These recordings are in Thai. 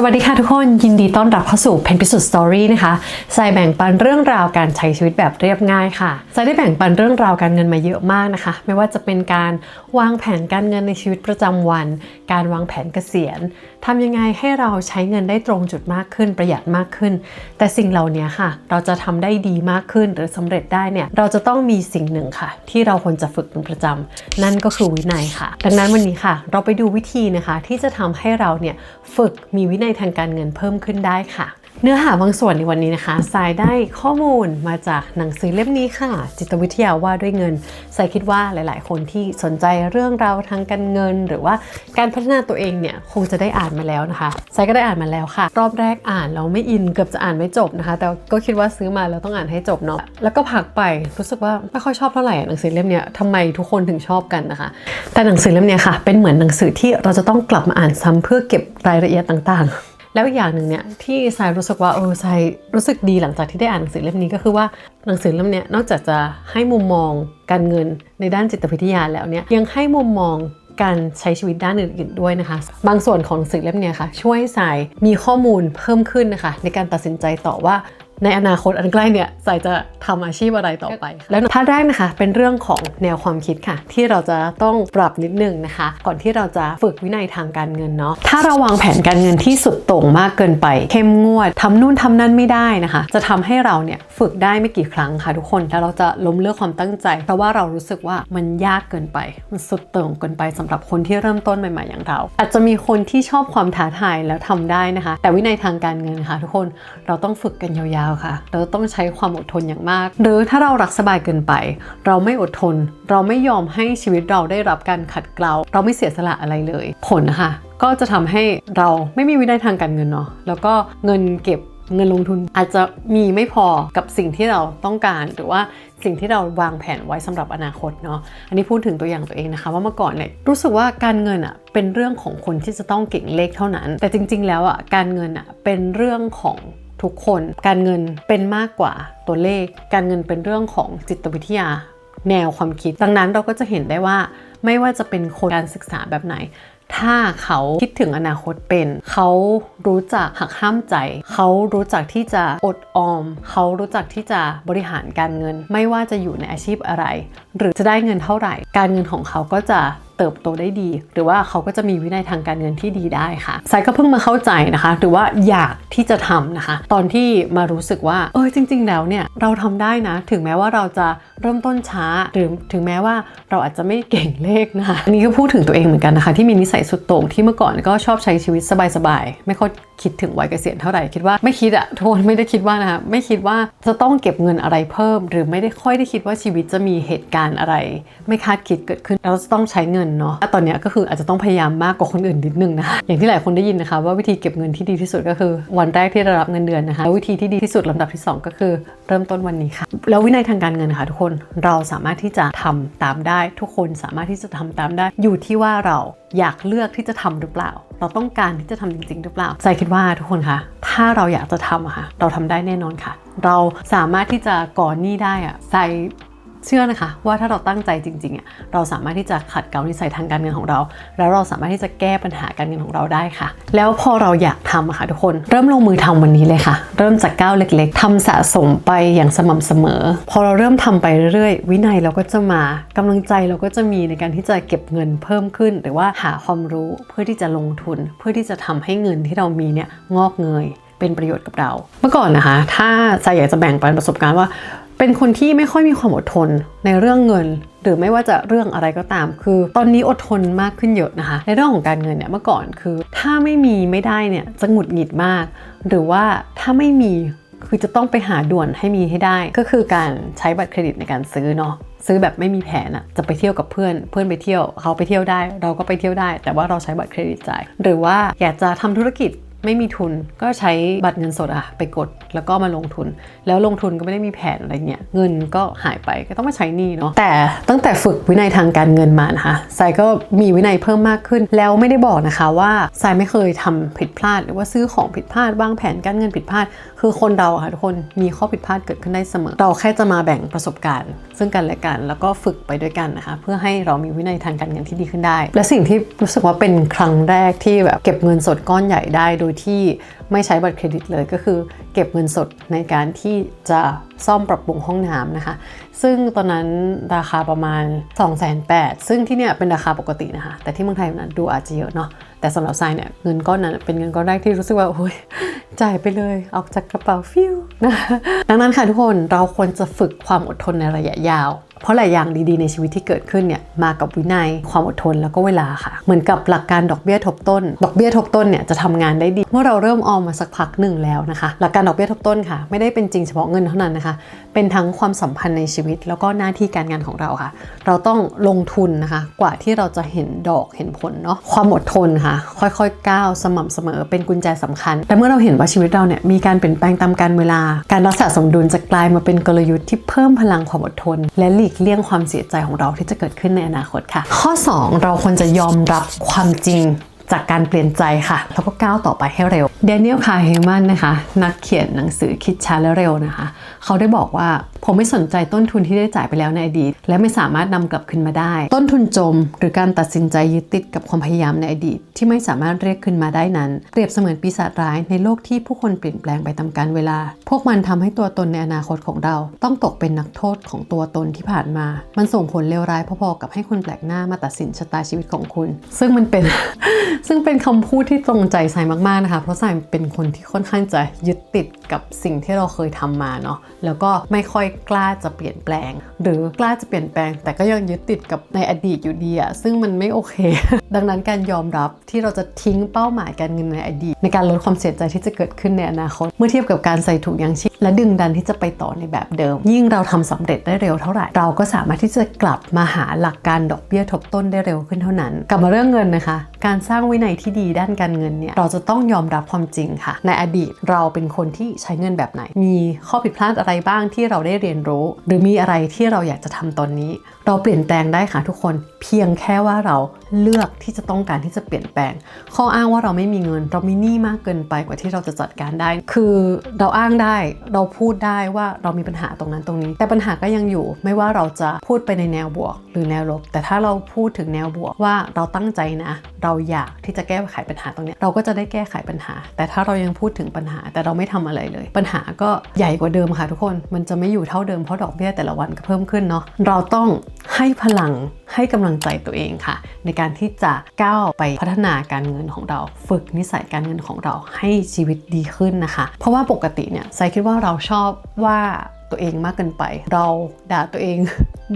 สวัสดีค่ะทุกคนยินดีต้อนรับเข้าสู่เพนพิสุทธ์สตอรี่นะคะสายแบ่งปันเรื่องราวการใช้ชีวิตแบบเรียบง่ายค่ะสายได้แบ่งปันเรื่องราวการเงินมาเยอะมากนะคะ ไม่ว่าจะเป็นการวางแผนการเงินในชีวิตประจำวัน การวางแผนเกษียณทำยังไงให้เราใช้เงินได้ตรงจุดมากขึ้นประหยัดมากขึ้น แต่สิ่งเหล่านี้ค่ะ เราจะทำได้ดีมากขึ้นหรือสำเร็จได้เนี่ยเราจะต้องมีสิ่งหนึ่งค่ะ ที่เราควรจะฝึกเป็นประจำนั่นก็คือวินัยค่ะ ดังนั้นวันนี้ค่ะ เราไปดูวิธีนะคะที่จะทำให้เราเนี่ยฝึกมีวินัยทางการเงินเพิ่มขึ้นได้ค่ะ เนื้อหาบางส่วนในวันนี้นะคะสายได้ข้อมูลมาจากหนังสือเล่มนี้ค่ะ จิตวิทยาว่าด้วยเงินสายคิดว่าหลาย ๆ คนที่สนใจเรื่องราวทางการเงิน หรือว่าการพัฒนาตัวเองเนี่ยคงจะได้อ่านมาแล้วนะคะสายก็ได้อ่านมาแล้วค่ะ รอบแรกอ่านเราไม่อินเกือบจะอ่านไม่จบนะคะ แต่ก็คิดว่าซื้อมาแล้วต้องอ่านให้จบเนาะแล้วก็พักไปรู้สึกว่าไม่ค่อยชอบเท่าไหร่หนังสือเล่มเนี้ยทำไมทุกคนถึงชอบกันนะคะ แต่หนังสือเล่มเนี้ยค่ะ เป็นเหมือนหนังสือที่เราจะต้องกลับมาอ่านซ้ำเพื่อเก็บรายละเอียดต่าง ๆ แล้วอีกอย่างหนึ่งเนี่ยที่ทรายรู้สึกว่าเออทรายรู้สึกดีหลังจากที่ได้อ่านหนังสือเล่มนี้ก็คือว่าหนังสือเล่มนี้นอกจากจะให้มุมมองการเงินในด้านจิตวิทยาแล้วเนี่ยยังให้มุมมองการใช้ชีวิตด้านอื่นๆด้วยนะคะ บางส่วนของหนังสือเล่มนี้ค่ะช่วยให้ทรายมีข้อมูลเพิ่มขึ้นนะคะ ในการตัดสินใจต่อว่า ในอนาคตอันใกล้เนี่ยสายจะทำอาชีพอะไรต่อไป แล้วพาร์ทแรกนะคะ เป็นเรื่องของแนวความคิดค่ะ ที่เราจะต้องปรับนิดนึงนะคะ ก่อนที่เราจะฝึกวินัยทางการเงินเนาะถ้าเราวางแผนการเงินที่สุดโต่งมากเกินไป เข้มงวดทำนู่นทำนั่นไม่ได้นะคะ จะทำให้เราเนี่ยฝึกได้ไม่กี่ครั้งค่ะทุกคนแล้วเราจะล้มเลิกความตั้งใจ เพราะว่าเรารู้สึกว่ามันยากเกินไป มันสุดโต่งเกินไปสำหรับคนที่เริ่มต้นใหม่ๆอย่างเรา อาจจะมีคนที่ชอบความท้าทายแล้วทำได้นะคะ แต่วินัยทางการเงินค่ะ ทุกคนเราต้องฝึกกันยาวๆค่ะ เราต้องใช้ความอดทนอย่างมาก หรือถ้าเรารักสบายเกินไป เราไม่อดทน เราไม่ยอมให้ชีวิตเราได้รับการขัดเกลา เราไม่เสียสละอะไรเลย ผลนะคะ ก็จะทำให้เราไม่มีวินัยทางการเงินเนาะ แล้วก็เงินเก็บเงินลงทุนอาจจะมีไม่พอกับสิ่งที่เราต้องการ หรือว่าสิ่งที่เราวางแผนไว้สำหรับอนาคตเนาะ อันนี้พูดถึงตัวอย่างตัวเองนะคะ ว่าเมื่อก่อนเนี่ยรู้สึกว่าการเงินอะเป็นเรื่องของคนที่จะต้องเก่งเลขเท่านั้น แต่จริง ๆ แล้วอะการเงินอะเป็นเรื่องของ ทุกคน การเงินเป็นมากกว่าตัวเลข การเงินเป็นเรื่องของจิตวิทยาแนวความคิด ดังนั้นเราก็จะเห็นได้ว่า ไม่ว่าจะเป็นคนการศึกษาแบบไหน ถ้าเขาคิดถึงอนาคตเป็น เขารู้จักหักห้ามใจ เขารู้จักที่จะอดออม เขารู้จักที่จะบริหารการเงิน ไม่ว่าจะอยู่ในอาชีพอะไร หรือจะได้เงินเท่าไหร่ การเงินของเขาก็จะ เติบโตได้ดี หรือว่าเขาก็จะมีวินัยทางการเงินที่ดีได้ค่ะสายก็เพิ่งมาเข้าใจนะคะ หรือว่าอยากที่จะทำนะคะ ตอนที่มารู้สึกว่าเออจริง ๆ แล้วเนี่ยเราทำได้นะ ถึงแม้ว่าเราจะเริ่มต้นช้าหรือถึงแม้ว่าเราอาจจะไม่เก่งเลขนะคะอันนี้ก็พูดถึงตัวเองเหมือนกันนะคะ ที่มีนิสัยสุดโต่งที่เมื่อก่อนก็ชอบใช้ชีวิตสบายๆไม่ค่อย คิดถึงวัยเกษียณเท่าไหร่คิดว่าไม่คิดอะทุกคนไม่ได้คิดว่านะคะไม่คิดว่าจะต้องเก็บเงินอะไรเพิ่ม หรือไม่ได้ค่อยได้คิดว่าชีวิตจะมีเหตุการณ์อะไร ไม่คาดคิดเกิดขึ้นเราจะต้องใช้เงินเนาะตอนนี้ก็คืออาจจะต้องพยายามมากกว่าคนอื่นนิดนึงนะคะอย่างที่หลายคนได้ยินนะคะ ว่าวิธีเก็บเงินที่ดีที่สุดก็คือ วันแรกที่ได้รับเงินเดือนนะคะแล้ววิธีที่ดีที่สุดลำดับที่ 2 ก็คือ เริ่มต้นวันนี้ค่ะ แล้ววินัยทางการเงินค่ะทุกคนเราสามารถที่จะทำตามได้ ทุกคนสามารถที่จะทำตามได้อยู่ที่ว่าเราอยากเลือกที่จะทำหรือเปล่า เราต้องการที่จะทำจริง ๆ หรือเปล่าใจคิดว่าทุกคนคะถ้าเราอยากจะทำอะค่ะเราทำได้แน่นอนค่ะ เราสามารถที่จะก่อหนี้ได้อะใจ เชื่อนะคะว่าถ้าเราตั้งใจจริงๆอะเราสามารถที่จะขัดเกลานิสัยทางการเงินของเรา แล้วเราสามารถที่จะแก้ปัญหาการเงินของเราได้ค่ะ แล้วพอเราอยากทำค่ะทุกคนเริ่มลงมือทำวันนี้เลยค่ะ เริ่มจากก้าวเล็ก ๆทำสะสมไปอย่างสม่ำเสมอ พอเราเริ่มทำไปเรื่อยๆ วินัยเราก็จะมากำลังใจเราก็จะมีในการที่จะเก็บเงินเพิ่มขึ้น หรือว่าหาความรู้เพื่อที่จะลงทุน เพื่อที่จะทำให้เงินที่เรามีเนี่ยงอกเงยเป็นประโยชน์กับเรา เมื่อก่อนนะคะ ถ้าใจอยากจะแบ่งปันประสบการณ์ว่า เป็นคนที่ไม่ค่อยมีความอดทนในเรื่องเงิน หรือไม่ว่าจะเรื่องอะไรก็ตาม คือตอนนี้อดทนมากขึ้นเยอะนะคะ ในเรื่องของการเงินเนี่ยเมื่อก่อนคือ ถ้าไม่มีไม่ได้เนี่ยจะหงุดหงิดมาก หรือว่าถ้าไม่มีคือจะต้องไปหาด่วนให้มีให้ได้ ก็คือการใช้บัตรเครดิตในการซื้อเนาะซื้อแบบไม่มีแผนอะจะไปเที่ยวกับเพื่อน เพื่อนไปเที่ยวเขาไปเที่ยวได้ เราก็ไปเที่ยวได้ แต่ว่าเราใช้บัตรเครดิตจ่าย หรือว่าอยากจะทำธุรกิจ ไม่มีทุนก็ใช้บัตรเงินสดอะไปกดแล้วก็มาลงทุน แล้วลงทุนก็ไม่ได้มีแผนอะไรเงี้ยเงินก็หายไปก็ต้องมาใช้หนี้เนาะแต่ตั้งแต่ฝึกวินัยทางการเงินมานะคะทรายก็มีวินัยเพิ่มมากขึ้น แล้วไม่ได้บอกนะคะว่าทรายไม่เคยทำผิดพลาด หรือว่าซื้อของผิดพลาดวางแผนการเงินผิดพลาด คือคนเราค่ะทุกคนมีข้อผิดพลาดเกิดขึ้นได้เสมอ เราแค่จะมาแบ่งประสบการณ์ ซึ่งกันและกันแล้วก็ฝึกไปด้วยกันนะคะเพื่อให้เรามีวินัยทางการเงินที่ดีขึ้นได้ และสิ่งที่รู้สึกว่าเป็นครั้งแรกที่แบบเก็บเงินสดก้อนใหญ่ได้โดยที่ไม่ใช้บัตรเครดิตเลยก็คือ เก็บเงินสดในการที่จะซ่อมปรับปรุงห้องน้ำนะคะ ซึ่งตอนนั้นราคาประมาณ 2 8 0 0 0ซึ่งที่เนี่ยเป็นราคาปกตินะคะ แต่ที่เมืองไทยนั้นดูอาจจะเยอะเนาะ แต่สำหรับทรายเนี่ยเงินก้อนนั้นเป็นเงินก้อนแรกที่รู้สึกว่าโอ้ยจ่ายไปเลย ออกจากกระเป๋าฟิวนะคะดังนั้นค่ะทุกคนเราควรจะฝึกความอดทนในระยะยาว เพราะหลายอย่างดีๆในชีวิตที่เกิดขึ้นเนี่ยมากับวินัยความอดทนแล้วก็เวลาค่ะ เหมือนกับหลักการดอกเบี้ยทบต้น ดอกเบี้ยทบต้นเนี่ยจะทำงานได้ดี เมื่อเราเริ่มออมมาสักพักหนึ่งแล้วนะคะ หลักการดอกเบี้ยทบต้นค่ะ ไม่ได้เป็นจริงเฉพาะเงินเท่านั้นนะคะ เป็นทั้งความสัมพันธ์ในชีวิต แล้วก็หน้าที่การงานของเราค่ะ เราต้องลงทุนนะคะ กว่าที่เราจะเห็นดอกเห็นผลเนาะความอดทนค่ะค่อยๆก้าวสม่ำเสมอเป็นกุญแจสำคัญ แต่เมื่อเราเห็นว่าชีวิตเราเนี่ยมีการเปลี่ยนแปลงตามกาลเวลา การรักษาสมดุลจะกลายมาเป็นกลยุทธ์ที่เพิ่มพลังความอดทน และหลีกเลี่ยงความเสียใจของเราที่จะเกิดขึ้นในอนาคตค่ะ ข้อ 2 เราควรจะยอมรับความจริงจากการเปลี่ยนใจค่ะ แล้วก็ก้าวต่อไปให้เร็ว เดนิเอลคาร์เฮมันนะคะ นักเขียนหนังสือคิดช้าและเร็วนะคะ เขาได้บอกว่าผมไม่สนใจต้นทุนที่ได้จ่ายไปแล้วในอดีต และไม่สามารถนำกลับคืนมาได้ ต้นทุนจม หรือการตัดสินใจยึดติดกับความพยายามในอดีต ที่ไม่สามารถเรียกคืนมาได้นั้น เปรียบเสมือนปีศาจร้ายในโลกที่ผู้คนเปลี่ยนแปลงไปตามกาลเวลา พวกมันทำให้ตัวตนในอนาคตของเรา ต้องตกเป็นนักโทษของตัวตนที่ผ่านมา มันส่งผลเลวร้ายพอๆกับให้คนแปลกหน้ามาตัดสินชะตาชีวิตของคุณ ซึ่งมันเป็น ซึ่งเป็นคำพูดที่ตรงใจสายมากๆนะคะเพราะายเป็นคนที่ค่อนข้างจะยึดติดกับสิ่งที่เราเคยทำมาเนาะแล้วก็ไม่ค่อยกล้าจะเปลี่ยนแปลง หรือกล้าจะเปลี่ยนแปลง แต่ก็ยังยึดติดกับในอดีตอยู่ดีอะซึ่งมันไม่โอเค ดังนั้นการยอมรับที่เราจะทิ้งเป้าหมายการเงินในอดีต ในการลดความเสียใจที่จะเกิดขึ้นในอนาคต เมื่อเทียบกับการใส่ถุงยางชีพและดึงดันที่จะไปต่อในแบบเดิม ยิ่งเราทำสำเร็จได้เร็วเท่าไหร่เราก็สามารถที่จะกลับมาหาหลักการดอกเบี้ยทบต้นได้เร็วขึ้นเท่านั้น กลับมาเรื่องเงินนะคะการสร้างวินัยที่ดีด้านการเงินเนี่ยเราจะต้องยอมรับความจริงค่ะ ในอดีตเราเป็นคนที่ใช้เงินแบบไหน มีข้อผิดพลาดอะไรบ้างที่เราได้เรียนรู้ หรือมีอะไรที่เราอยากจะทำตอนนี้ เราเปลี่ยนแปลงได้ค่ะทุกคน เพียงแค่ว่าเราเลือกที่จะต้องการที่จะเปลี่ยนแปลง ข้ออ้างว่าเราไม่มีเงิน เรามีหนี้มากเกินไปกว่าที่เราจะจัดการได้ คือเราอ้างได้ เราพูดได้ว่าเรามีปัญหาตรงนั้นตรงนี้ แต่ปัญหาก็ยังอยู่ ไม่ว่าเราจะพูดไปในแนวบวก หรือแนวลบ แต่ถ้าเราพูดถึงแนวบวกว่าเราตั้งใจนะ เราอยากที่จะแก้ไขปัญหาตรงนี้ เราก็จะได้แก้ไขปัญหา แต่ถ้าเรายังพูดถึงปัญหา แต่เราไม่ทำอะไรเลย ปัญหาก็ใหญ่กว่าเดิมค่ะทุกคน มันจะไม่อยู่เท่าเดิมเพราะดอกเบี้ยแต่ละวันก็เพิ่มขึ้นเนาะ เราต้องให้พลังให้กำลังใจตัวเองค่ะ ในการที่จะก้าวไปพัฒนาการเงินของเรา ฝึกนิสัยการเงินของเราให้ชีวิตดีขึ้นนะคะ เพราะว่าปกติเนี่ยไซคิดว่าเราชอบว่าตัวเองมากเกินไป เราด่าตัวเอง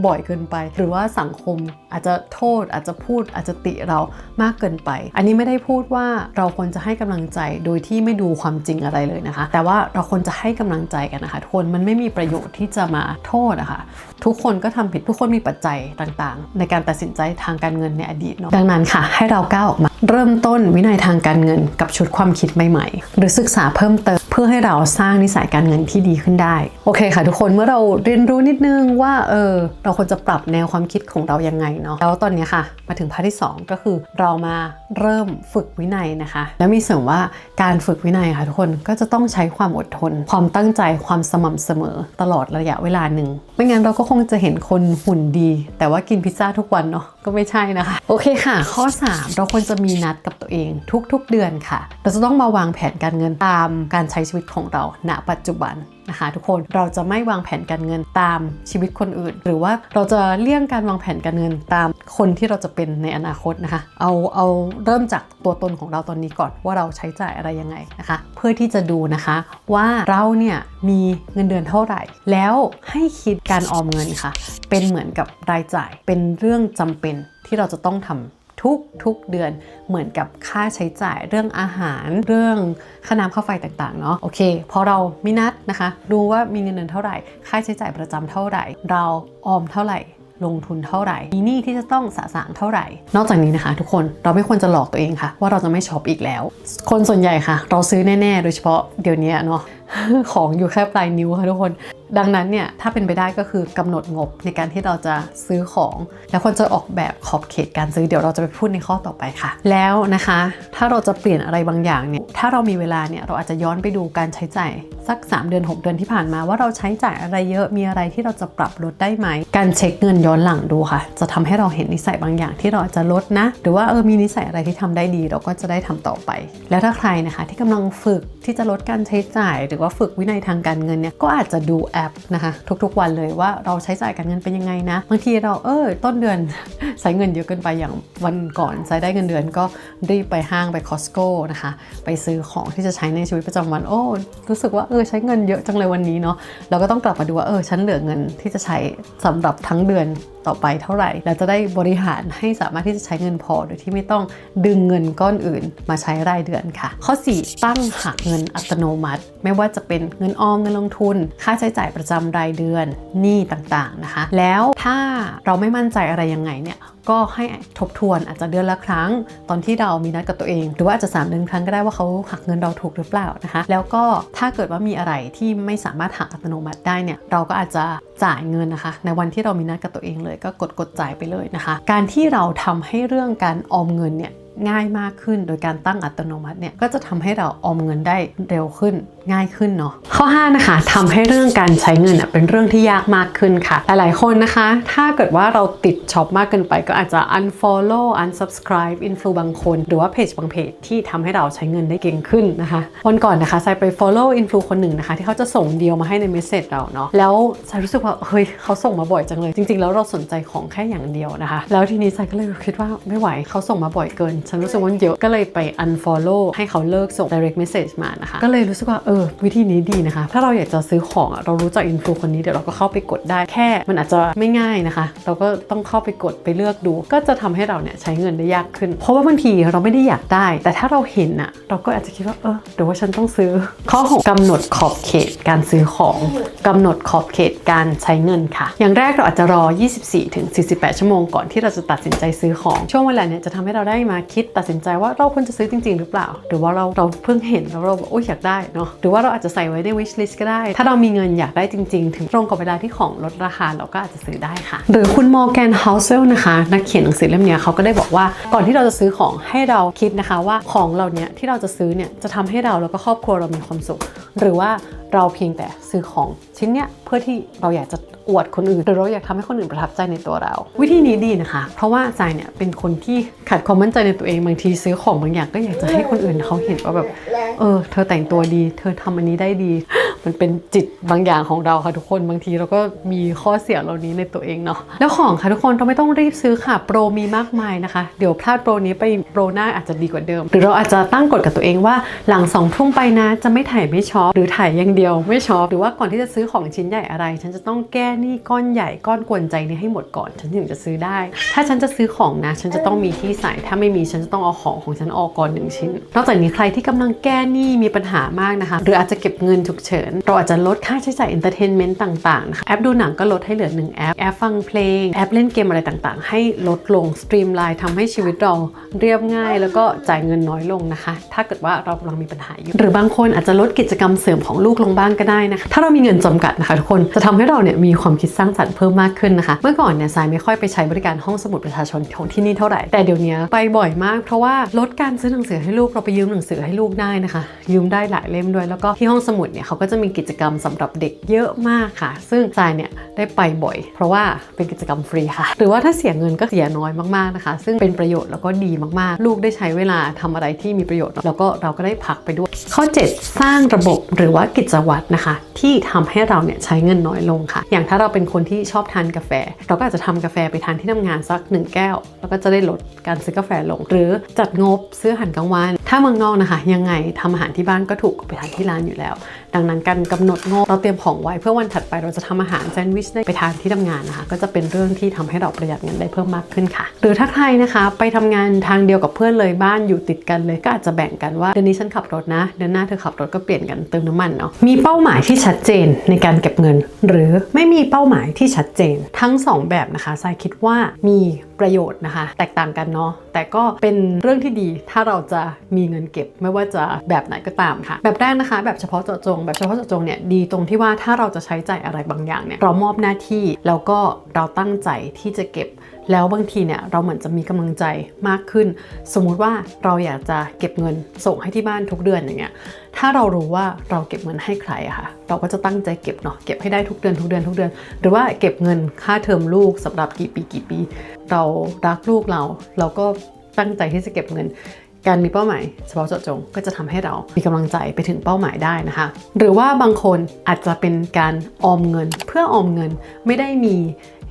บ่อยเกินไป หรือว่าสังคม อาจจะโทษ อาจจะพูดอาจจะติเรามากเกินไป อันนี้ไม่ได้พูดว่าเราควรจะให้กำลังใจโดยที่ไม่ดูความจริงอะไรเลยนะคะ แต่ว่าเราควรจะให้กำลังใจกันนะคะทุกคนมันไม่มีประโยชน์ที่จะมาโทษนะคะทุกคนก็ทำผิดทุกคนมีปัจจัยต่างๆ ในการตัดสินใจทางการเงินในอดีตเนาะดังนั้นค่ะ ให้เราก้าวออกมา เริ่มต้นวินัยทางการเงินกับชุดความคิดใหม่ๆ หรือศึกษาเพิ่มเติมเพื่อให้เราสร้างนิสัยการเงินที่ดีขึ้นได้ โอเคค่ะ ทุกคนเมื่อเราเรียนรู้นิดนึงว่าเออเราควรจะปรับแนวความคิดของเรายังไงเนาะแล้วตอนนี้ค่ะ มาถึงพาร์ทที่ 2 ก็คือเรามาเริ่มฝึกวินัยนะคะ แล้วมีเสริมว่าการฝึกวินัยค่ะทุกคนก็จะต้องใช้ความอดทน ความตั้งใจความสม่ำเสมอตลอดระยะเวลาหนึ่งไม่งั้นเราก็คงจะเห็นคนหุ่นดี แต่ว่ากินพิซซ่าทุกวันเนาะก็ไม่ใช่นะคะ โอเคค่ะ ข้อ 3 เราควรจะมีนัดกับตัวเองทุกๆเดือนค่ะ เราจะต้องมาวางแผนการเงินตามการใช้ชีวิตของเราณปัจจุบันนะคะทุกคนเราจะไม่วางแผนการเงินตามชีวิตคนอื่น หรือว่าเราจะเลี่ยงการวางแผนการเงินตามคนที่เราจะเป็นในอนาคตนะคะ เอาเอาเริ่มจากตัวตนของเราตอนนี้ก่อนว่าเราใช้จ่ายอะไรยังไงนะคะ เพื่อที่จะดูนะคะว่าเราเนี่ยมีเงินเดือนเท่าไหร่ แล้วให้คิดการออมเงินค่ะ เป็นเหมือนกับรายจ่ายเป็นเรื่องจำเป็นที่เราจะต้องทำ ทุกทุกเดือนเหมือนกับค่าใช้จ่ายเรื่องอาหารเรื่องค่าน้ำค่าไฟต่างๆเนาะโอเคพอเรามีนัดนะคะดูว่ามีเงินเดือนเท่าไหร่ ค่าใช้จ่ายประจำเท่าไหร่ เราออมเท่าไหร่ลงทุนเท่าไหร่ มีหนี้ที่จะต้องสะสางเท่าไหร่ นอกจากนี้นะคะ ทุกคนเราไม่ควรจะหลอกตัวเองค่ะ ว่าเราจะไม่ช็อปอีกแล้ว คนส่วนใหญ่ค่ะ เราซื้อแน่ ๆ โดยเฉพาะเดี๋ยวนี้เนาะของอยู่แค่ปลายนิ้วค่ะทุกคน ดังนั้นเนี่ยถ้าเป็นไปได้ก็คือกำหนดงบในการที่เราจะซื้อของ แล้วควรจะออกแบบขอบเขตการซื้อเดี๋ยวเราจะไปพูดในข้อต่อไปค่ะ แล้วนะคะ ถ้าเราจะเปลี่ยนอะไรบางอย่างเนี่ยถ้าเรามีเวลาเนี่ยเราอาจจะย้อนไปดูการใช้จ่ายสัก 3 เดือน 6 เดือนที่ผ่านมาว่าเราใช้จ่ายอะไรเยอะมีอะไรที่เราจะปรับลดได้ไหม การเช็คเงินย้อนหลังดูค่ะ จะทำให้เราเห็นนิสัยบางอย่างที่เราจจะลดนะ หรือว่าเออมีนิสัยอะไรที่ทำได้ดี เราก็จะได้ทำต่อไป แล้วถ้าใครนะคะที่กำลังฝึกที่จะลดการใช้จ่าย หรือว่าฝึกวินัยทางการเงินเนี่ยก็อาจจะดูแอปนะคะทุกๆวันเลยว่าเราใช้จ่ายการเงินเป็นยังไงนะบางทีเราเออต้นเดือนใช้เงินเยอะเกินไปอย่างวันก่อนใช้ได้เงินเดือนก็รีบไปห้างไปคอสโก้นะคะไปซื้อของที่จะใช้ในชีวิตประจำวันโอ้รู้สึกว่าเออใช้เงินเยอะจังเลยวันนี้เนาะเราก็ต้องกลับมาดูว่าเออฉันเหลือเงินที่จะใช้สำหรับทั้งเดือน ต่อไปเท่าไหร่เราจะได้บริหารให้สามารถที่จะใช้เงินพอ โดยที่ไม่ต้องดึงเงินก้อนอื่นมาใช้รายเดือนค่ะ ข้อ 4 ตั้งหักเงินอัตโนมัติ ไม่ว่าจะเป็นเงินออมเงินลงทุน ค่าใช้จ่ายประจำรายเดือนหนี้ต่างๆนะคะ แล้วถ้าเราไม่มั่นใจอะไรยังไงเนี่ยก็ให้ทบทวนอาจจะเดือนละครั้ง ตอนที่เรามีนัดกับตัวเอง หรือว่าอาจจะ3เดือนครั้งก็ได้ว่าเขาหักเงินเราถูกหรือเปล่านะคะ แล้วก็ถ้าเกิดว่ามีอะไรที่ไม่สามารถหักอัตโนมัติได้เนี่ยเราก็อาจจะจ่ายเงินนะคะ ในวันที่เรามีนัดกับตัวเองเลยก็กดกดจ่ายไปเลยนะคะ การที่เราทำให้เรื่องการออมเงินเนี่ย ง่ายมากขึ้น โดยการตั้งอัตโนมัติเนี่ยก็จะทำให้เราออมเงินได้เร็วขึ้นง่ายขึ้นเนาะข้อ 5 นะคะทำให้เรื่องการใช้เงินเป็นเรื่องที่ยากมากขึ้นค่ะ หลายๆคนนะคะ ถ้าเกิดว่าเราติดช็อปมากเกินไปก็อาจจะ unfollow unsubscribe อินฟลูบางคน หรือว่าเพจบางเพจที่ทำให้เราใช้เงินได้เก่งขึ้นนะคะวันก่อนนะคะไซไป follow อินฟลูคนหนึ่งนะคะ ที่เขาจะส่งเดียวมาให้ในเมสเซจเราเนาะแล้วไซรู้สึกว่าเฮ้ยเขาส่งมาบ่อยจังเลย จริง ๆ แล้วเราสนใจของแค่อย่างเดียวนะคะ แล้วทีนี้ไซก็เลยคิดว่าไม่ไหวเขาส่งมาบ่อยเกินฉันรู้สึกว่าเยอะก็เลยไป unfollow ให้เขาเลิกส่ง direct message มานะคะ ก็เลยรู้สึกว่าเออวิธีนี้ดีนะคะ ถ้าเราอยากจะซื้อของเรารู้จักอินฟลูคนนี้เดี๋ยวเราก็เข้าไปกดได้แค่ มันอาจจะไม่ง่ายนะคะ เราก็ต้องเข้าไปกดไปเลือกดู ก็จะทำให้เราเนี่ยใช้เงินได้ยากขึ้น เพราะว่าบางทีเราไม่ได้อยากได้ แต่ถ้าเราเห็นอะเราก็อาจจะคิดว่าเออเดี๋ยวว่าฉันต้องซื้อ ข้อหกกำหนดขอบเขตการซื้อของกำหนดขอบเขตการใช้เงินค่ะ อย่างแรกเราอาจจะรอ 24ถึง48 ชั่วโมงก่อนที่เราจะตัดสินใจซื้อของช่วงเวลาเนี่ยจะทำให้เราได้มาคิดตัดสินใจว่าเราควรจะซื้อจริง ๆ หรือเปล่า หรือว่าเราเราเพิ่งเห็นแล้วเราบอกโอ้ยอยากได้เนาะหรือว่าเราอาจจะใส่ไว้ใน wish list ก็ได้ ถ้าเรามีเงินอยากได้จริง ๆ ถึงตรงกับเวลาที่ของลดราคาเราก็อาจจะซื้อได้ค่ะ หรือคุณมอร์แกนเฮาเซลนะคะนักเขียนหนังสือเล่มนี้เขาก็ได้บอกว่าก่อนที่เราจะซื้อของให้เราคิดนะคะว่าของเราเนี้ยที่เราจะซื้อเนี่ยจะทำให้เราแล้วก็ครอบครัวเรามีความสุข หรือว่าเราเพียงแต่ซื้อของชิ้นเนี้ยเพื่อที่เราอยากจะ อวดคนอื่นหรือเราอยากทำให้คนอื่นประทับใจในตัวเรา วิธีนี้ดีนะคะ เพราะว่าใจเนี่ยเป็นคนที่ขาดความมั่นใจในตัวเองบางทีซื้อของบางอย่างก็อยากจะให้คนอื่นเขาเห็นว่าแบบเออ เธอแต่งตัวดี เธอทำอันนี้ได้ดี มันเป็นจิตบางอย่างของเราค่ะทุกคนบางทีเราก็มีข้อเสียเหล่านี้ในตัวเองเนาะแล้วของค่ะทุกคนเราไม่ต้องรีบซื้อค่ะโปรมีมากมายนะคะ เดี๋ยวพลาดโปรนี้ไปโปรหน้าอาจจะดีกว่าเดิม หรือเราอาจจะตั้งกฎกับตัวเองว่าหลังสองทุ่มไปนะ จะไม่ถ่ายไม่ช็อปหรือถ่ายอย่างเดียวไม่ช็อปหรือว่าก่อนที่จะซื้อของชิ้นใหญ่อะไร ฉันจะต้องแก้นี้ก้อนใหญ่ก้อนกวนใจนี้ให้หมดก่อน ฉันถึงจะซื้อได้ ถ้าฉันจะซื้อของนะ ฉันจะต้องมีที่ใส่ ถ้าไม่มีฉันจะต้องเอาของของฉันออกก่อนหนึ่งชิ้น นอกจากนี้ใครที่กำลังแก้หนี้มีปัญหามากนะคะ หรืออาจจะเก็บเงินฉุกเฉิน เราอาจจะลดค่าใช้จ่ายเอนเตอร์เทนเมนต์ต่างๆนะคะแอปดูหนังก็ลดให้เหลือ1แอป แอปฟังเพลง แอปเล่นเกมอะไรต่างๆ ให้ลดลงสตรีมไลน์ทำให้ชีวิตเราเรียบง่าย แล้วก็จ่ายเงินน้อยลงนะคะ ถ้าเกิดว่าเรากำลังมีปัญหาอยู่ หรือบางคนอาจจะลดกิจกรรมเสริมของลูกลงบ้างก็ได้นะคะ ถ้าเรามีเงินจำกัดนะคะทุกคน จะทำให้เราเนี่ยมีความคิดสร้างสรรค์เพิ่มมากขึ้นนะคะ เมื่อก่อนเนี่ยสายไม่ค่อยไปใช้บริการห้องสมุดประชาชนของที่นี่เท่าไหร่ แต่เดี๋ยวนี้ไปบ่อยมาก เพราะว่าลดการซื้อหนังสือให้ลูกเราไปยืมหนังสือให้ลูกได้นะคะ ยืมได้หลายเล่มด้วย แล้วก็ที่ห้องสมุดเนี่ยเขาก็จะมีกิจกรรมสำหรับเด็กเยอะมากค่ะ ซึ่งสายเนี่ยได้ไปบ่อย เพราะว่าเป็นกิจกรรมฟรีค่ะ หรือว่าถ้าเสียเงินก็เสียน้อยมากๆนะคะ ซึ่งเป็นประโยชน์แล้วก็ดีมากๆ ลูกได้ใช้เวลาทำอะไรที่มีประโยชน์ แล้วก็เราก็ได้พักไปด้วย ข้อ 7 สร้างระบบหรือว่ากิจวัตรนะคะ ที่ทำให้เราเนี่ยใช้เงินน้อยลงค่ะ อย่างถ้าเราเป็นคนที่ชอบทานกาแฟ เราก็อาจจะทำกาแฟไปทานที่ทำงานสักหนึ่งแก้ว แล้วก็จะได้ลดการซื้อกาแฟลง หรือจัดงบซื้ออาหารกลางวัน ถ้าเมืองนอกนะคะ ยังไงทำอาหารที่บ้านก็ถูกกว่าไปทานที่ร้านอยู่แล้ว ดังนั้นการกำหนดงบเราเตรียมของไว้เพื่อวันถัดไปเราจะทำอาหารแซนด์วิชได้ไปทานที่ทำงานนะคะ ก็จะเป็นเรื่องที่ทำให้เราประหยัดเงินได้เพิ่มมากขึ้นค่ะ หรือถ้าใครนะคะไปทำงานทางเดียวกับเพื่อนเลยบ้านอยู่ติดกันเลยก็อาจจะแบ่งกันว่าเดือนนี้ฉันขับรถนะเดือนหน้าเธอขับรถก็เปลี่ยนกันเติมน้ำมันเนาะมีเป้าหมายที่ชัดเจนในการเก็บเงิน หรือไม่มีเป้าหมายที่ชัดเจนทั้งสองแบบนะคะทรายคิดว่ามี ประโยชน์นะคะ แตกต่างกันเนาะแต่ก็เป็นเรื่องที่ดีถ้าเราจะมีเงินเก็บไม่ว่าจะแบบไหนก็ตามค่ะ แบบแรกนะคะ แบบเฉพาะเจาะจง แบบเฉพาะเจาะจงเนี่ยดีตรงที่ว่าถ้าเราจะใช้จ่ายอะไรบางอย่างเนี่ยเรามอบหน้าที่แล้วก็เราตั้งใจที่จะเก็บแล้วบางทีเนี่ยเราเหมือนจะมีกำลังใจมากขึ้น สมมุติว่าเราอยากจะเก็บเงินส่งให้ที่บ้านทุกเดือนอย่างเงี้ยถ้าเรารู้ว่าเราเก็บเงินให้ใครอะค่ะ เราก็จะตั้งใจเก็บเนาะเก็บให้ได้ทุกเดือนทุกเดือนทุกเดือน หรือว่าเก็บเงินค่าเทอมลูกสำหรับกี่ปีกี่ปี เรารักลูกเรา เราก็ตั้งใจที่จะเก็บเงินการมีเป้าหมายเฉพาะเจาะจงก็จะทำให้เรามีกำลังใจไปถึงเป้าหมายได้นะคะ หรือว่าบางคนอาจจะเป็นการออมเงิน เพื่อออมเงินไม่ได้มี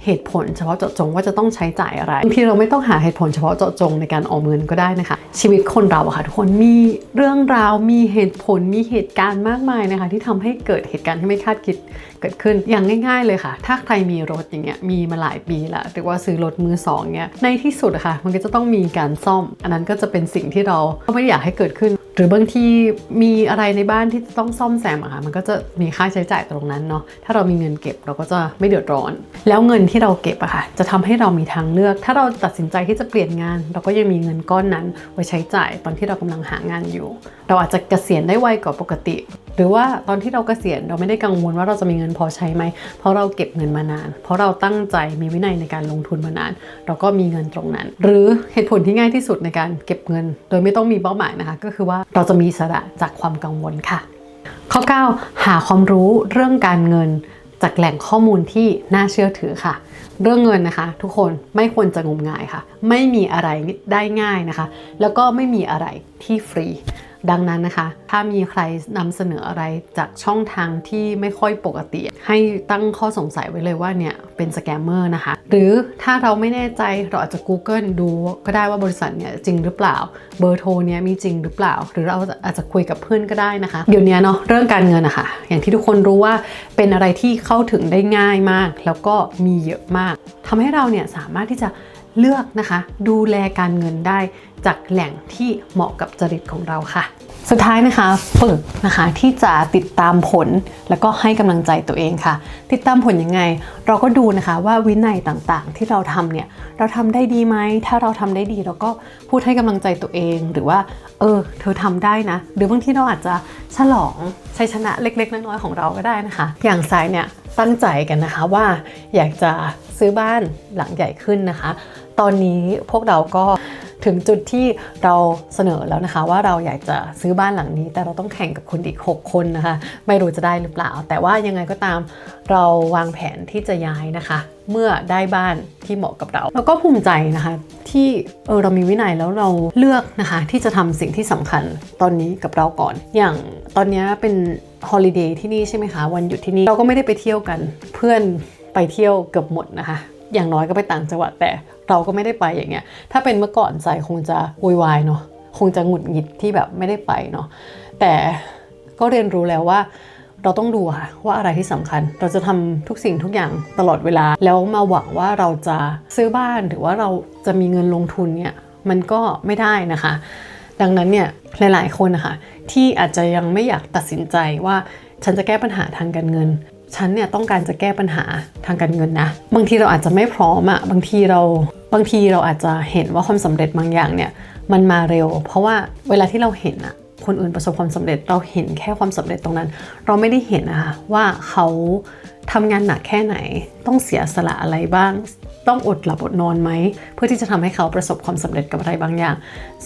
เหตุผลเฉพาะเจาะจงว่าจะต้องใช้จ่ายอะไรบางทีเราไม่ต้องหาเหตุผลเฉพาะเจาะจงในการออมเงินก็ได้นะคะ ชีวิตคนเราอะค่ะทุกคนมีเรื่องราวมีเหตุผลมีเหตุการณ์มากมายนะคะ ที่ทำให้เกิดเหตุการณ์ที่ไม่คาดคิดเกิดขึ้นอย่างง่ายๆเลยค่ะ ถ้าใครมีรถอย่างเงี้ยมีมาหลายปีละหรือว่าซื้อรถมือสองเงี้ยในที่สุดอะค่ะมันก็จะต้องมีการซ่อม อันนั้นก็จะเป็นสิ่งที่เราไม่อยากให้เกิดขึ้น รือบางทีมีอะไรในบ้านที่ต้องซ่อมแซมอะค่ะมันก็จะมีค่าใช้จ่ายตรงนั้นเนาะถ้าเรามีเงินเก็บเราก็จะไม่เดือดร้อน แล้วเงินที่เราเก็บอะค่ะจะทำให้เรามีทางเลือก ถ้าเราตัดสินใจที่จะเปลี่ยนงาน เราก็ยังมีเงินก้อนนั้นไว้ใช้จ่ายตอนที่เรากำลังหางานอยู่ เราอาจจะเกษียณได้ไวกว่าปกติ หรือว่าตอนที่เราเกษียณเราไม่ได้กังวลว่าเราจะมีเงินพอใช้ไหมเพราะเราเก็บเงินมานาน เพราะเราตั้งใจมีวินัยในการลงทุนมานาน เราก็มีเงินตรงนั้น หรือเหตุผลที่ง่ายที่สุดในการเก็บเงิน โดยไม่ต้องมีเป้าหมายนะคะ ก็คือว่าเราจะมีสระจากความกังวลค่ะ ข้อ 9 หาความรู้เรื่องการเงินจากแหล่งข้อมูลที่น่าเชื่อถือค่ะ เรื่องเงินนะคะ ทุกคนไม่ควรจะงมงายค่ะ ไม่มีอะไรได้ง่ายนะคะ แล้วก็ไม่มีอะไรที่ฟรี ดังนั้นนะคะ ถ้ามีใครนำเสนออะไรจากช่องทางที่ไม่ค่อยปกติ ให้ตั้งข้อสงสัยไว้เลยว่าเนี่ยเป็นสแกมเมอร์นะคะ หรือถ้าเราไม่แน่ใจเราอาจจะ Google ดูก็ได้ว่าบริษัทเนี่ยจริงหรือเปล่า เบอร์โทรเนี่ยมีจริงหรือเปล่า หรือเราอาจจะคุยกับเพื่อนก็ได้นะคะ เดี๋ยวนี้เนาะเรื่องการเงินอะคะอย่างที่ทุกคนรู้ว่าเป็นอะไรที่เข้าถึงได้ง่ายมาก แล้วก็มีเยอะมากทำให้เราเนี่ยสามารถที่จะเลือกนะคะ ดูแลการเงินได้ จากแหล่งที่เหมาะกับจริตของเราค่ะ สุดท้ายนะคะฝึกนะคะที่จะติดตามผลแล้วก็ให้กำลังใจตัวเองค่ะ ติดตามผลยังไง เราก็ดูนะคะว่าวินัยต่างๆ ที่เราทำเนี่ยเราทำได้ดีไหมถ้าเราทำได้ดีเราก็พูดให้กำลังใจตัวเอง หรือว่า เออ เธอทำได้นะ หรือบางทีเราอาจจะฉลองชัยชนะเล็กๆน้อยๆของเราก็ได้นะคะ อย่างสายเนี่ยตั้งใจกันนะคะว่าอยากจะซื้อบ้านหลังใหญ่ขึ้นนะคะ ตอนนี้พวกเราก็ ถึงจุดที่เราเสนอแล้วนะคะ ว่าเราอยากจะซื้อบ้านหลังนี้ แต่เราต้องแข่งกับคนอีก 6 คนนะคะ ไม่รู้จะได้หรือเปล่า แต่ว่ายังไงก็ตามเราวางแผนที่จะย้ายนะคะ เมื่อได้บ้านที่เหมาะกับเรา แล้วก็ภูมิใจนะคะ ที่เออเรามีวินัยแล้วเราเลือกนะคะ ที่จะทำสิ่งที่สำคัญตอนนี้กับเราก่อน อย่างตอนนี้เป็นฮอลิเดย์ที่นี่ใช่ไหมคะวันหยุดที่นี่เราก็ไม่ได้ไปเที่ยวกัน เพื่อนไปเที่ยวเกือบหมดนะคะ อย่างน้อยก็ไปต่างจังหวัดแต่ เราก็ไม่ได้ไปอย่างเงี้ย ถ้าเป็นเมื่อก่อนใจคงจะโวยวายเนาะ คงจะหงุดหงิดที่แบบไม่ได้ไปเนาะ แต่ก็เรียนรู้แล้วว่าเราต้องดูค่ะว่าอะไรที่สำคัญ เราจะทำทุกสิ่งทุกอย่างตลอดเวลา แล้วมาหวังว่าเราจะซื้อบ้านหรือว่าเราจะมีเงินลงทุนเนี่ยมันก็ไม่ได้นะคะ ดังนั้นเนี่ยหลาย ๆ คนนะคะที่อาจจะยังไม่อยากตัดสินใจว่าฉันจะแก้ปัญหาทางการเงิน ฉันเนี่ยต้องการจะแก้ปัญหาทางการเงินนะ บางทีเราอาจจะไม่พร้อมอะบางทีเราบางทีเราอาจจะเห็นว่าความสำเร็จบางอย่างเนี่ยมันมาเร็ว เพราะว่าเวลาที่เราเห็นอะคนอื่นประสบความสำเร็จเราเห็นแค่ความสำเร็จตรงนั้น เราไม่ได้เห็นนะคะว่าเขาทำงานหนักแค่ไหน ต้องเสียสละอะไรบ้าง ต้องอดหลับอดนอนไหม เพื่อที่จะทำให้เขาประสบความสำเร็จกับอะไรบางอย่าง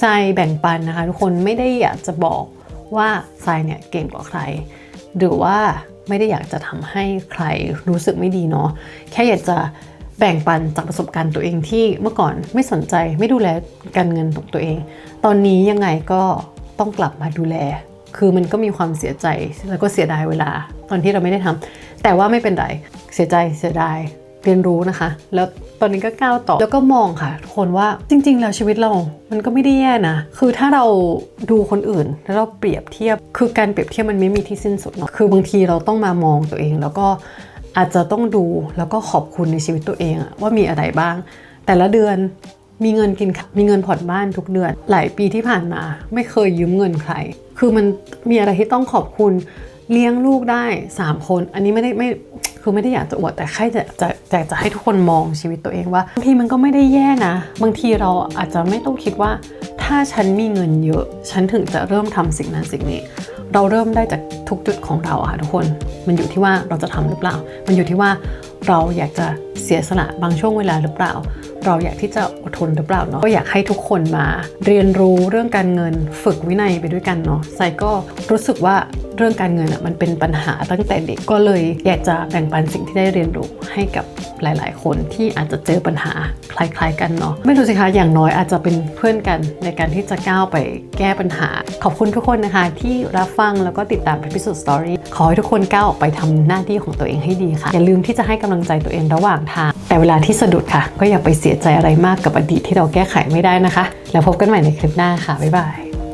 ทรายแบ่งปันนะคะ ทุกคนไม่ได้อยากจะบอกว่าทรายเนี่ยเก่งกว่าใคร หรือว่าไม่ได้อยากจะทำให้ใครรู้สึกไม่ดีเนาะแค่อยากจะแบ่งปันจากประสบการณ์ตัวเองที่เมื่อก่อนไม่สนใจไม่ดูแลการเงินของตัวเอง ตอนนี้ยังไงก็ต้องกลับมาดูแล คือมันก็มีความเสียใจแล้วก็เสียดายเวลา ตอนที่เราไม่ได้ทำแต่ว่าไม่เป็นไรเสียใจเสียดาย เรียนรู้นะคะ แล้วตอนนี้ก็ก้าวต่อแล้วก็มองค่ะ ทุกคนว่าจริง ๆ แล้วชีวิตเรา มันก็ไม่ได้แย่นะ คือถ้าเราดูคนอื่น แล้วเราเปรียบเทียบ คือการเปรียบเทียบมันไม่มีที่สิ้นสุดเนาะคือบางทีเราต้องมามองตัวเอง แล้วก็อาจจะต้องดูแล้วก็ขอบคุณในชีวิตตัวเองอะว่ามีอะไรบ้าง แต่ละเดือนมีเงินกินข้าวมีเงินผ่อนบ้านทุกเดือน หลายปีที่ผ่านมา ไม่เคยยืมเงินใคร คือมันมีอะไรที่ต้องขอบคุณ เลี้ยงลูกได้ 3 คน อันนี้ไม่ได้ไม่คือไม่ได้อยากจะอวดแต่แค่จะจะจะจะให้ทุกคนมองชีวิตตัวเองว่าบางทีมันก็ไม่ได้แย่นะ บางทีเราอาจจะไม่ต้องคิดว่า ถ้าฉันมีเงินเยอะ ฉันถึงจะเริ่มทำสิ่งนั้นสิ่งนี้ เราเริ่มได้จากทุกจุดของเราค่ะทุกคน มันอยู่ที่ว่าเราจะทำหรือเปล่า มันอยู่ที่ว่าเราอยากจะเสียสละบางช่วงเวลาหรือเปล่า เราอยากที่จะอดทนหรือเปล่าเนาะก็อยากให้ทุกคนมาเรียนรู้เรื่องการเงินฝึกวินัยไปด้วยกันเนาะไซก็รู้สึกว่าเรื่องการเงินอะมันเป็นปัญหาตั้งแต่เด็กก็เลย อยากจะแบ่งปันสิ่งที่ได้เรียนรู้ให้กับหลาย ๆ คนที่อาจจะเจอปัญหาคล้าย ๆ กันเนาะไม่รู้สิคะอย่างน้อยอาจจะเป็นเพื่อนกันในการที่จะก้าวไปแก้ปัญหา ขอบคุณทุกคนนะคะ ที่รับฟังแล้วก็ติดตามพิสูจน์สตอรี่ขอให้ทุกคนก้าวออกไปทำหน้าที่ของตัวเองให้ดีค่ะ อย่าลืมที่จะให้กำลังใจตัวเองระหว่างทาง แต่เวลาที่สะดุดค่ะ ก็อย่าไปเสียสียใจอะไรมากกับอดีตที่เราแก้ไขไม่ได้นะคะ แล้วพบกันใหม่ในคลิปหน้าค่ะ บ๊ายบาย